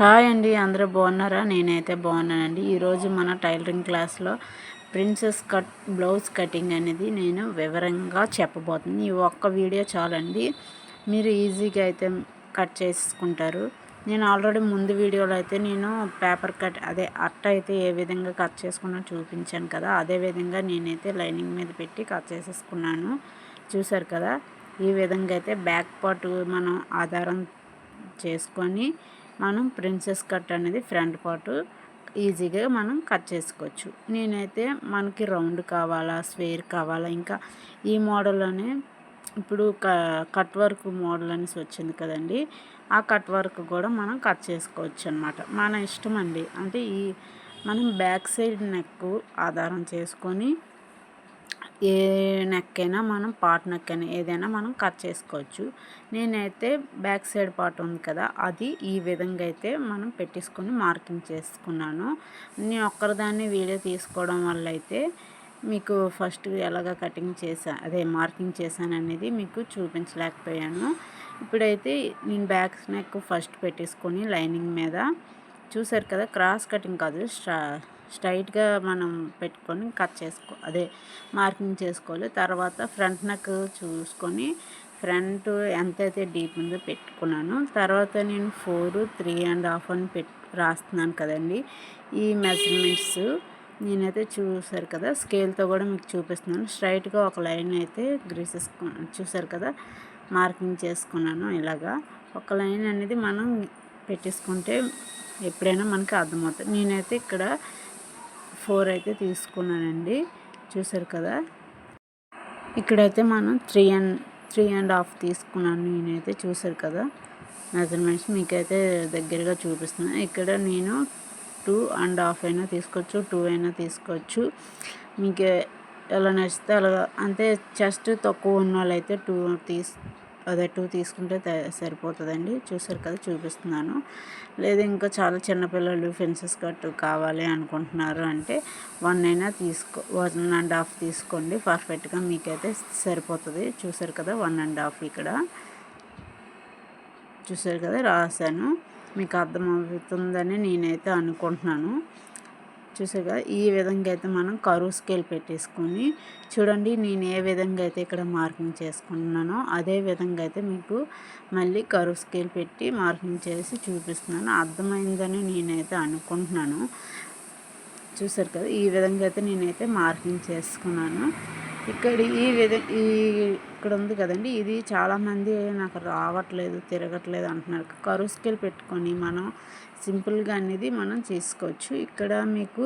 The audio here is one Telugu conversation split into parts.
హాయ్ అండి అందరూ బాగున్నారా? నేనైతే బాగున్నానండి. ఈరోజు మన టైలరింగ్ క్లాస్లో ప్రిన్సెస్ కట్ బ్లౌజ్ కటింగ్ అనేది నేను వివరంగా చెప్పబోతుంది. ఈ ఒక్క వీడియో చాలండి. మీరు ఈజీగా అయితే కట్ చేసుకుంటారు. నేను ఆల్రెడీ ముందు వీడియోలో అయితే నేను పేపర్ కట్ అదే అట్ట అయితే ఏ విధంగా కట్ చేసుకున్నా చూపించాను కదా. అదే విధంగా నేనైతే లైనింగ్ మీద పెట్టి కట్ చేసేసుకున్నాను. చూసారు కదా? ఈ విధంగా అయితే బ్యాక్ పార్ట్ మనం ఆధారం చేసుకొని మనం ప్రిన్సెస్ కట్ అనేది ఫ్రంట్ పార్ట్ ఈజీగా మనం కట్ చేసుకోవచ్చు. నేనైతే మనకి రౌండ్ కావాలా స్వేర్ కావాలా ఇంకా ఈ మోడల్ అనే ఇప్పుడు కట్ వర్క్ మోడల్ అనేసి వచ్చింది కదండి. ఆ కట్ వర్క్ కూడా మనం కట్ చేసుకోవచ్చు అనమాట మన ఇష్టం అండి. అంటే ఈ మనం బ్యాక్ సైడ్ నెక్ ఆధారం చేసుకొని ఏ నెక్ అయినా మనం పార్ట్ నెక్ అయినా ఏదైనా మనం కట్ చేసుకోవచ్చు. నేనైతే బ్యాక్ సైడ్ పార్ట్ ఉంది కదా అది ఈ విధంగా అయితే మనం పెట్టేసుకొని మార్కింగ్ చేసుకున్నాను. నేను ఒక్కరిదాన్ని వీడియో తీసుకోవడం వల్ల అయితే మీకు ఫస్ట్ ఎలాగ కటింగ్ చేసా అదే మార్కింగ్ చేశాను అనేది మీకు చూపించలేకపోయాను. ఇప్పుడైతే నేను బ్యాక్ నెక్ ఫస్ట్ పెట్టేసుకొని లైనింగ్ మీద చూసారు కదా క్రాస్ కటింగ్ కాదు స్ట్రా స్ట్రైట్గా మనం పెట్టుకొని కట్ చేసుకో అదే మార్కింగ్ చేసుకోవాలి. తర్వాత ఫ్రంట్ నెక్ చూసుకొని ఫ్రంట్ ఎంతైతే డీప్ ఉందో పెట్టుకున్నాను. తర్వాత నేను ఫోర్ త్రీ అండ్ హాఫ్ అని పెట్ రాస్తున్నాను కదండి. ఈ మెజర్మెంట్స్ నేనైతే చూసారు కదా స్కేల్తో కూడా మీకు చూపిస్తున్నాను. స్ట్రైట్గా ఒక లైన్ అయితే గ్రీసెస్ చూసారు కదా మార్కింగ్ చేసుకున్నాను ఇలాగా. ఒక లైన్ అనేది మనం పెట్టేసుకుంటే ఎప్పుడైనా మనకి అర్థమవుతుంది. నేనైతే ఇక్కడ ఫోర్ అయితే తీసుకున్నానండి. చూసారు కదా? ఇక్కడైతే మనం three and three and half తీసుకున్నాను నేనైతే. చూసారు కదా? మెజర్మెంట్స్ మీకైతే దగ్గరగా చూపిస్తున్నాను ఇక్కడ నేను టూ అండ్ హాఫ్ అయినా తీసుకోవచ్చు టూ అయినా తీసుకోవచ్చు. మీకు ఎలా నచ్చితే అలా అంటే చెస్ట్ తక్కువ ఉన్న వాళ్ళైతే టూ తీసు అదే టూ తీసుకుంటే సరిపోతుందండి. చూసారు కదా చూపిస్తున్నాను. లేదు ఇంకా చాలా చిన్నపిల్లలు ఫెన్సెస్ కట్ కావాలి అనుకుంటున్నారు అంటే వన్ అయినా తీసుకో వన్ అండ్ హాఫ్ తీసుకోండి. పర్ఫెక్ట్గా మీకైతే సరిపోతుంది. చూసారు కదా వన్ అండ్ హాఫ్ ఇక్కడ. చూసారు కదా రాశాను. మీకు అర్థమవుతుందని నేనైతే అనుకుంటున్నాను. చూసాగా ఈ విధంగా అయితే మనం కరువు స్కేల్ పెట్టేసుకొని చూడండి నేను ఏ విధంగా అయితే ఇక్కడ మార్కింగ్ చేసుకున్నానో అదే విధంగా అయితే మీకు మళ్ళీ కరువు స్కేల్ పెట్టి మార్కింగ్ చేసి చూపిస్తున్నాను. అర్థమైందని నేనైతే అనుకుంటున్నాను. చూసారు కదా? ఈ విధంగా అయితే నేనైతే మార్కింగ్ చేసుకున్నాను. ఇక్కడ ఈ విధ ఈ ఇక్కడ ఉంది కదండి. ఇది చాలామంది నాకు రావట్లేదు తిరగట్లేదు అంటున్నారు. కరువు స్కేల్ పెట్టుకొని మనం సింపుల్గా అనేది మనం చేసుకోవచ్చు. ఇక్కడ మీకు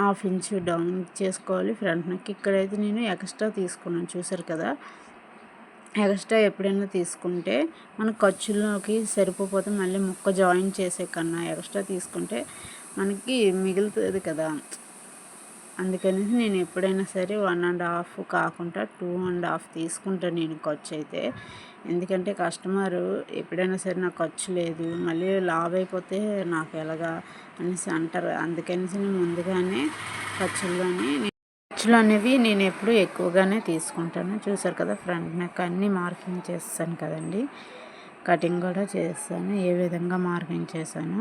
హాఫ్ ఇంచ్ డౌన్ చేసుకోవాలి ఫ్రంట్ నెక్. ఇక్కడైతే నేను ఎక్స్ట్రా తీసుకున్నాను చూసారు కదా. ఎక్స్ట్రా ఎప్పుడైనా తీసుకుంటే మన ఖర్చుల్లోకి సరిపోతే మళ్ళీ ముక్క జాయిన్ చేసే కన్నా ఎక్స్ట్రా తీసుకుంటే మనకి మిగులుతుంది కదా. అందుకనేసి నేను ఎప్పుడైనా సరే వన్ అండ్ హాఫ్ కాకుండా టూ అండ్ హాఫ్ తీసుకుంటాను నేను ఖర్చు అయితే. ఎందుకంటే కస్టమరు ఎప్పుడైనా సరే నాకు ఖర్చు లేదు మళ్ళీ లావ్ అయిపోతే నాకు ఎలాగా అనేసి అంటారు. అందుకనేసి నేను ముందుగానే ఖర్చుల్లోని ఖర్చులు అనేవి నేను ఎప్పుడు ఎక్కువగానే తీసుకుంటాను. చూసారు కదా ఫ్రంట్ నెక్ అన్ని మార్కింగ్ చేస్తాను కదండి. కటింగ్ కూడా చేస్తాను ఏ విధంగా మార్కింగ్ చేశాను.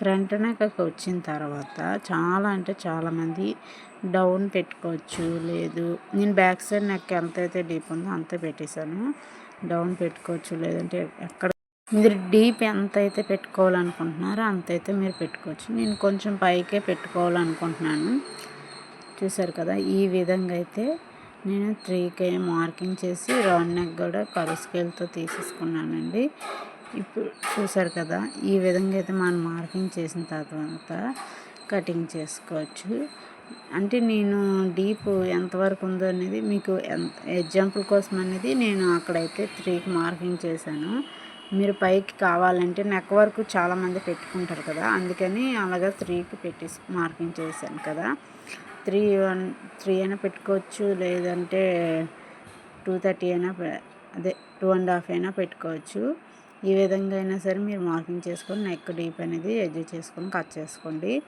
ఫ్రంట్ నెక్ వచ్చిన తర్వాత చాలా అంటే చాలామంది డౌన్ పెట్టుకోవచ్చు. లేదు నేను బ్యాక్ సైడ్ నెక్ ఎంత అయితే డీప్ ఉందో అంతే పెట్టేశాను. డౌన్ పెట్టుకోవచ్చు. లేదంటే ఎక్కడ మీరు డీప్ ఎంత అయితే పెట్టుకోవాలనుకుంటున్నారో అంత అయితే మీరు పెట్టుకోవచ్చు. నేను కొంచెం పైకే పెట్టుకోవాలనుకుంటున్నాను. చూసారు కదా ఈ విధంగా అయితే నేను త్రీకే మార్కింగ్ చేసి రౌండ్ నెక్ కూడా కరు స్కేల్తో తీసేసుకున్నానండి. ఇప్పుడు చూసారు కదా ఈ విధంగా అయితే మనం మార్కింగ్ చేసిన తర్వాత కటింగ్ చేసుకోవచ్చు. అంటే నేను డీప్ ఎంతవరకు ఉందో అనేది మీకు ఎగ్జాంపుల్ కోసం అనేది నేను అక్కడైతే త్రీకి మార్కింగ్ చేశాను. మీరు పైకి కావాలంటే నెక్ వరకు చాలామంది పెట్టుకుంటారు కదా అందుకని అలాగా త్రీకి పెట్టి మార్కింగ్ చేశాను కదా. త్రీ వన్ త్రీ అయినా పెట్టుకోవచ్చు లేదంటే టూ థర్టీ అయినా అదే టూ అండ్ హాఫ్ అయినా పెట్టుకోవచ్చు. ఈ విధంగా అయినా సరే మీరు మార్కింగ్ చేసుకొని నెక్ డీప్ అనేది అడ్జస్ట్ చేసుకొని కట్ చేసుకోండి.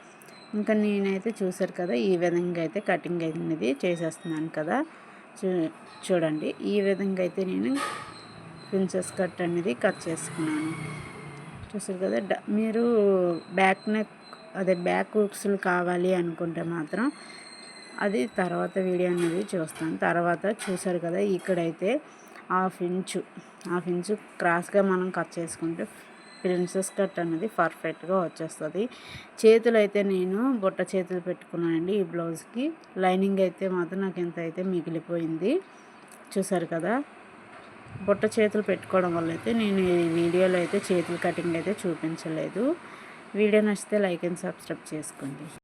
ఇంకా నేనైతే చూసారు కదా ఈ విధంగా అయితే కటింగ్ అనేది చేసేస్తున్నాను కదా. చూ చూడండి ఈ విధంగా అయితే నేను ప్రిన్సెస్ కట్ అనేది కట్ చేసుకున్నాను. చూసారు కదా డ- మీరు బ్యాక్ నెక్ అదే బ్యాక్ హుక్స్లు కావాలి అనుకుంటే మాత్రం అది తర్వాత వీడియో అనేది చూస్తాను. తర్వాత చూసారు కదా ఇక్కడైతే హాఫ్ ఇంచు హాఫ్ ఇంచు క్రాస్గా మనం కట్ చేసుకుంటే ప్రిన్సెస్ కట్ అనేది పర్ఫెక్ట్గా వచ్చేస్తుంది. చేతులు అయితే నేను బుట్ట చేతులు పెట్టుకున్నానండి ఈ బ్లౌజ్కి. లైనింగ్ అయితే మాత్రం నాకు ఎంత అయితే మిగిలిపోయింది చూసారు కదా. బుట్ట చేతులు పెట్టుకోవడం వల్ల అయితే నేను ఈ వీడియోలో అయితే చేతులు కటింగ్ అయితే చూపించలేదు. వీడియో నచ్చితే లైక్ అండ్ సబ్స్క్రైబ్ చేసుకోండి.